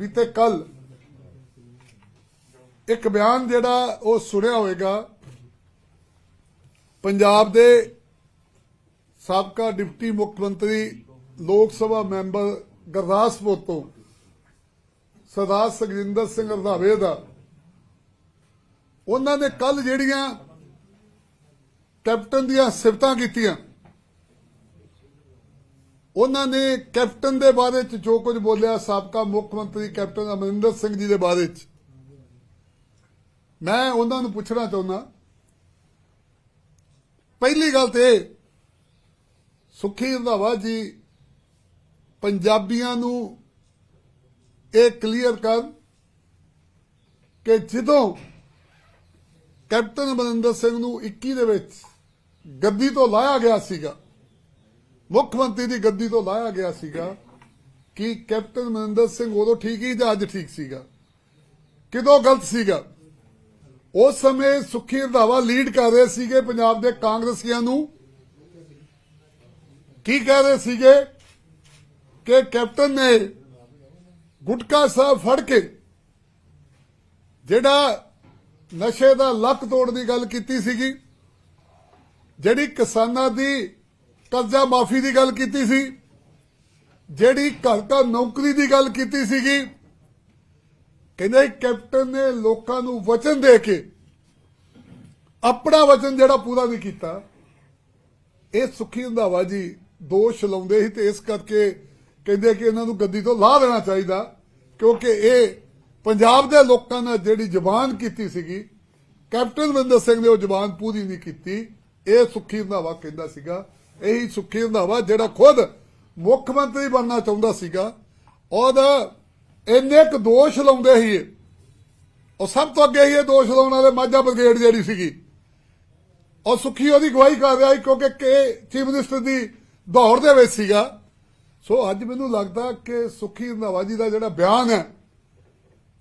ਬੀਤੇ ਕੱਲ ਇੱਕ ਬਿਆਨ ਜਿਹੜਾ ਉਹ ਸੁਣਿਆ ਹੋਵੇਗਾ। ਪੰਜਾਬ ਦੇ ਸਾਬਕਾ ਡਿਪਟੀ ਮੁੱਖ ਮੰਤਰੀ, ਲੋਕ ਸਭਾ ਮੈਂਬਰ ਗੁਰਦਾਸਪੁਰ ਤੋਂ ਸਰਦਾਰ ਸੁਖਜਿੰਦਰ ਸਿੰਘ ਰਧਾਵੇ ਦਾ। ਉਹਨਾਂ ਨੇ ਕੱਲ ਜਿਹੜੀਆਂ ਕੈਪਟਨ ਦੀਆਂ ਸਿਫਤਾਂ ਕੀਤੀਆਂ ਉਹਨਾਂ ਨੇ ਕੈਪਟਨ ਦੇ ਬਾਰੇ ਚ ਜੋ ਕੁਝ ਬੋਲਿਆ ਸਾਬਕਾ ਮੁੱਖ ਮੰਤਰੀ ਕੈਪਟਨ ਅਮਰਿੰਦਰ ਸਿੰਘ ਜੀ ਦੇ ਬਾਰੇ ਚ। ਮੈਂ ਉਹਨਾਂ ਨੂੰ ਪੁੱਛਣਾ ਚਾਹੁੰਦਾ ਪਹਿਲੀ ਗੱਲ ਤੇ ਇਹ, ਸੁਖੀ ਰੰਧਾਵਾ ਜੀ ਪੰਜਾਬੀਆਂ ਨੂੰ ਇਹ ਕਲੀਅਰ ਕਰ ਕਿ ਜਦੋਂ ਕੈਪਟਨ ਅਮਰਿੰਦਰ ਸਿੰਘ ਨੂੰ 21 ਦੇ ਵਿੱਚ ਗੱਦੀ ਤੋਂ ਲਾਇਆ ਗਿਆ ਸੀਗਾ ਮੁੱਖ ਮੰਤਰੀ ਦੀ ਗੱਦੀ ਤੋਂ ਲਾਇਆ ਗਿਆ ਸੀਗਾ ਕਿ ਕੈਪਟਨ ਅਮਰਿੰਦਰ ਸਿੰਘ ਉਦੋਂ ਠੀਕ ਹੀ ਜਾਂ ਅੱਜ ਠੀਕ ਸੀਗਾ? ਕਿਦੋਂ ਗਲਤ ਸੀਗਾ? ਉਸ ਸਮੇਂ ਸੁਖੀ ਰੰਧਾਵਾ ਲੀਡ ਕਰ ਰਹੇ ਸੀਗੇ ਪੰਜਾਬ ਦੇ ਕਾਂਗਰਸੀਆਂ ਨੂੰ। ਕੀ ਕਹਿ ਰਹੇ ਸੀਗੇ? ਕਿ ਕੈਪਟਨ ਨੇ ਗੁਟਕਾ ਸਾਹਿਬ ਫੜ ਕੇ ਜਿਹੜਾ ਨਸ਼ੇ ਦਾ ਲੱਕ ਤੋੜ ਦੀ ਗੱਲ ਕੀਤੀ ਸੀਗੀ, ਜਿਹੜੀ ਕਿਸਾਨਾਂ ਦੀ ਕਰਜ਼ਾ ਮਾਫੀ ਦੀ ਗੱਲ ਕੀਤੀ ਸੀ। ਜਿਹੜੀ ਘਰ ਘਰ ਨੌਕਰੀ ਦੀ ਗੱਲ ਕੀਤੀ ਸੀਗੀ। ਕਹਿੰਦੇ ਕੈਪਟਨ ਨੇ ਲੋਕਾਂ ਨੂੰ ਵਚਨ ਦੇ ਕੇ ਆਪਣਾ ਵਚਨ ਜਿਹੜਾ ਪੂਰਾ ਨਹੀਂ ਕੀਤਾ, ਇਹ ਸੁਖੀ ਰੰਧਾਵਾ ਜੀ ਦੋਸ਼ ਲਾਉਂਦੇ ਸੀ ਤੇ ਇਸ ਕਰਕੇ ਕਹਿੰਦੇ ਕਿ ਇਹਨਾਂ ਨੂੰ ਗੱਦੀ ਤੋਂ ਲਾਹ ਦੇਣਾ ਚਾਹੀਦਾ, ਕਿਉਂਕਿ ਇਹ ਪੰਜਾਬ ਦੇ ਲੋਕਾਂ ਨੇ ਜਿਹੜੀ ਜ਼ਬਾਨ ਕੀਤੀ ਸੀਗੀ, ਕੈਪਟਨ ਵਿੰਦਰ ਸਿੰਘ ਨੇ ਉਹ ਜ਼ਬਾਨ ਪੂਰੀ ਨਹੀਂ ਕੀਤੀ। ਇਹ ਸੁਖੀ ਰੰਧਾਵਾ ਕਹਿੰਦਾ ਸੀਗਾ ਇਹੀ ਸੁੱਖੀ ਰੰਧਾਵਾ ਜਿਹੜਾ ਖੁਦ ਮੁੱਖ ਮੰਤਰੀ ਬਣਨਾ ਚਾਹੁੰਦਾ ਸੀਗਾ। ਉਹਦਾ ਇੰਨੇ ਕੁ ਦੋਸ਼ ਲਾਉਂਦੇ ਸੀ। ਉਹ ਸਭ ਤੋਂ ਅੱਗੇ ਹੀ ਇਹ ਦੋਸ਼ ਲਾਉਣ ਵਾਲੇ ਮਾਝਾ ਬ੍ਰਿਗੇਡ ਜਿਹੜੀ ਸੀਗੀ। ਉਹ ਸੁਖੀ ਉਹਦੀ ਗਵਾਹੀ ਕਰ ਰਿਹਾ ਸੀ ਕਿਉਂਕਿ ਕਿ ਚੀਫ ਮਿਨਿਸਟਰ ਦੀ ਦੌੜ ਦੇ ਵਿੱਚ ਸੀਗਾ। ਸੋ ਅੱਜ ਮੈਨੂੰ ਲੱਗਦਾ ਕਿ ਸੁਖੀ ਰੰਧਾਵਾ ਜੀ ਦਾ ਜਿਹੜਾ ਬਿਆਨ ਹੈ,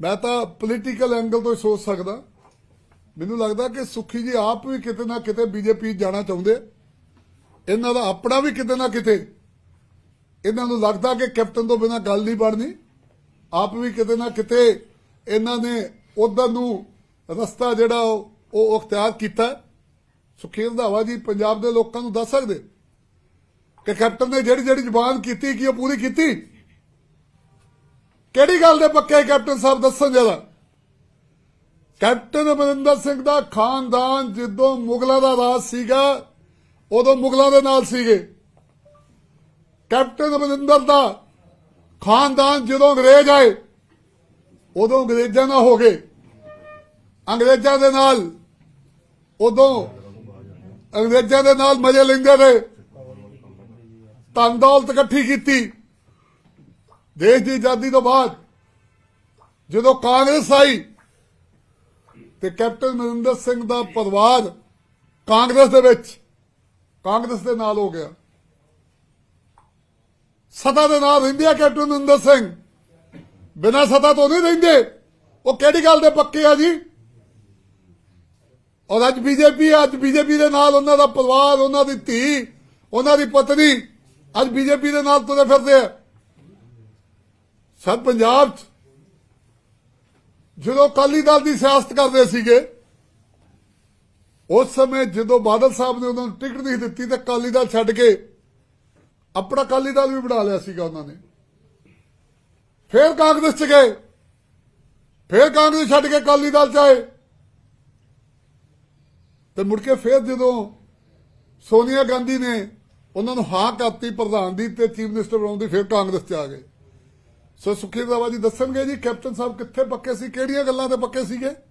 ਮੈਂ ਤਾਂ ਪੋਲੀਟੀਕਲ ਐਂਗਲ ਤੋਂ ਹੀ ਸੋਚ ਸਕਦਾ। ਮੈਨੂੰ ਲੱਗਦਾ ਕਿ ਸੁਖੀ ਜੀ ਆਪ ਵੀ ਕਿਤੇ ਨਾ ਕਿਤੇ ਬੀਜੇਪੀ ਜਾਣਾ ਚਾਹੁੰਦੇ। ਇਹਨਾਂ ਦਾ ਆਪਣਾ ਵੀ ਕਿਤੇ ਨਾ ਕਿਤੇ ਇਹਨਾਂ ਨੂੰ ਲੱਗਦਾ ਕਿ ਕੈਪਟਨ ਤੋਂ ਬਿਨਾਂ ਗੱਲ ਨਹੀਂ ਬਣਨੀ। ਆਪ ਵੀ ਕਿਤੇ ਨਾ ਕਿਤੇ ਇਹਨਾਂ ਨੇ ਉਧਰ ਨੂੰ ਰਸਤਾ ਜਿਹੜਾ ਉਹ ਉਹ ਅਖਤਿਆਰ ਕੀਤਾ। ਸੁਖੀ ਰੰਧਾਵਾ ਜੀ, ਪੰਜਾਬ ਦੇ ਲੋਕਾਂ ਨੂੰ ਦੱਸ ਸਕਦੇ? ਕਿ ਕੈਪਟਨ ਨੇ ਜਿਹੜੀ ਜਿਹੜੀ ਜ਼ੁਬਾਨ ਕੀਤੀ, ਕੀ ਉਹ ਪੂਰੀ ਕੀਤੀ? ਕਿਹੜੀ ਗੱਲ ਦੇ ਪੱਕੇ ਕੈਪਟਨ ਸਾਹਿਬ? ਦੱਸਣ ਜਰਾ। ਕੈਪਟਨ ਅਮਰਿੰਦਰ ਸਿੰਘ ਦਾ ਖਾਨਦਾਨ ਜਦੋਂ ਮੁਗਲਾਂ ਦਾ ਰਾਜ ਸੀਗਾ ਉਦੋਂ ਮੁਗਲਾਂ ਦੇ ਨਾਲ ਸੀਗੇ। ਕੈਪਟਨ ਅਮਰਿੰਦਰ ਦਾ ਖਾਨਦਾਨ ਜਦੋਂ ਅੰਗਰੇਜ਼ ਆਏ, ਉਦੋਂ ਅੰਗਰੇਜ਼ਾਂ ਨਾਲ ਹੋ ਗਏ। ਅੰਗਰੇਜ਼ਾਂ ਦੇ ਨਾਲ ਉਦੋਂ ਅੰਗਰੇਜ਼ਾਂ ਦੇ ਨਾਲ ਮਜ਼ੇ ਲੈਂਦੇ ਰਹੇ। ਧਨ ਦੌਲਤ ਇਕੱਠੀ ਕੀਤੀ। ਦੇਸ਼ ਦੀ ਆਜ਼ਾਦੀ ਤੋਂ ਬਾਅਦ ਜਦੋਂ ਕਾਂਗਰਸ ਆਈ ਤੇ ਕੈਪਟਨ ਮਨਿੰਦਰ ਸਿੰਘ ਦਾ ਪਰਿਵਾਰ ਕਾਂਗਰਸ ਦੇ ਵਿੱਚ ਕਾਂਗਰਸ ਦੇ ਨਾਲ ਹੋ ਗਿਆ। ਸਤਾ ਦੇ ਨਾਲ ਰਹਿੰਦੇ ਆ ਕੈਪਟਨ ਅਮਰਿੰਦਰ ਸਿੰਘ। ਬਿਨਾਂ ਸਤਾ ਤੋਂ ਨਹੀਂ ਰਹਿੰਦੇ। ਉਹ ਕਿਹੜੀ ਗੱਲ ਦੇ ਪੱਕੇ ਆ ਜੀ? ਔਰ ਅੱਜ ਬੀਜੇਪੀ ਅੱਜ ਬੀਜੇਪੀ ਦੇ ਨਾਲ ਉਹਨਾਂ ਦਾ ਪਰਿਵਾਰ, ਉਹਨਾਂ ਦੀ ਧੀ, ਉਹਨਾਂ ਦੀ ਪਤਨੀ, ਅੱਜ ਬੀਜੇਪੀ ਦੇ ਨਾਲ ਤੁਰੇ ਫਿਰਦੇ ਆ। ਸਭ ਪੰਜਾਬ 'ਚ ਜਦੋਂ ਅਕਾਲੀ ਦਲ ਦੀ ਸਿਆਸਤ ਕਰਦੇ ਸੀਗੇ ਉਸ ਸਮੇਂ ਜਦੋਂ ਬਾਦਲ ਸਾਹਿਬ ਨੇ ਉਹਨਾਂ ਨੂੰ ਟਿਕਟ ਨਹੀਂ ਦਿੱਤੀ ਤੇ ਅਕਾਲੀ ਦਲ ਛੱਡ ਕੇ ਆਪਣਾ ਅਕਾਲੀ ਦਲ ਵੀ ਬਣਾ ਲਿਆ ਸੀਗਾ ਉਹਨਾਂ ਨੇ। ਫਿਰ ਕਾਂਗਰਸ ਚ ਗਏ। ਫਿਰ ਕਾਂਗਰਸ ਛੱਡ ਕੇ ਅਕਾਲੀ ਦਲ ਚ ਆਏ। ਤੇ ਮੁੜ ਕੇ ਫਿਰ ਜਦੋਂ ਸੋਨੀਆ ਗਾਂਧੀ ਨੇ ਉਹਨਾਂ ਨੂੰ ਹਾਂ ਕਰਤੀ ਪ੍ਰਧਾਨ ਦੀ ਤੇ ਚੀਫ ਮਿਨਿਸਟਰ ਬਣਾਉਣ ਦੀ, ਫਿਰ ਕਾਂਗਰਸ ਚ ਆ ਗਏ। ਸੋ ਸੁਖੀ ਰੰਧਾਵਾ ਜੀ ਦੱਸਣਗੇ ਜੀ, ਕੈਪਟਨ ਸਾਹਿਬ ਕਿੱਥੇ ਪੱਕੇ ਸੀ, ਕਿਹੜੀਆਂ ਗੱਲਾਂ ਤੇ ਪੱਕੇ ਸੀਗੇ?